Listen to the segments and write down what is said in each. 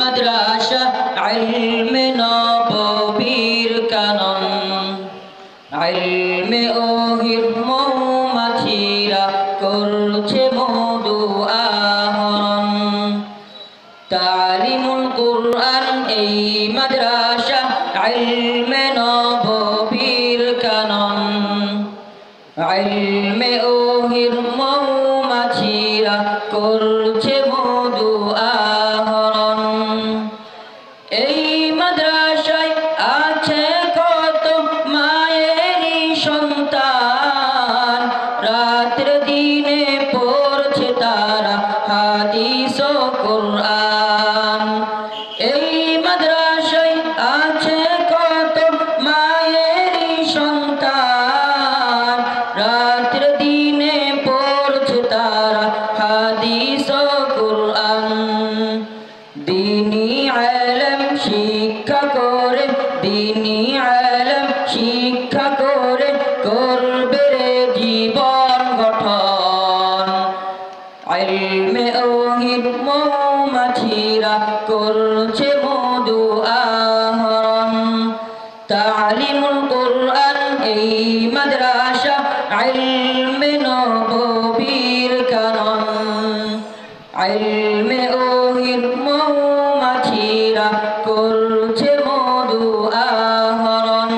মাদ্রাসা ইলমে নববীর কানন। ইলমে ওহির মৌমাছিরা করছে মধু আহরণ। তালিমুল কুরআন এই মাদ্রাসা ইলমে নববীর কানন। ইলমে ওহির মৌমাছিরা করছে মধু আহরণ হাদিস ও কোরআন। এই মাদ্রাসায় আছে কত মায়েরই সন্তান। রাত্র দিনে পড়ছে তারা হাদিস ও কোরআন। দিনী আলম শিক্ষা করে, দিনী আলম শিক্ষা করে করবে জীবন গঠন। মৌমাছিরা করছে মধু আহরণ। তালিমুল কোরআন, এই মাদ্রাসা ইলমে নববীর কানন ইলমে ওহির মৌমাছিরা করছে মধু আহরণ।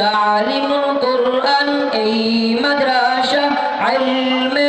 তালিমুল কোরআন, এই মাদ্রাসা ইলমে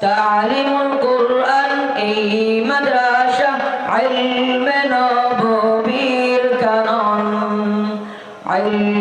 তালিমুল কোরআন এই মাদ্রাসা ইলমে নববীর কানন ইলমে ওহির মৌ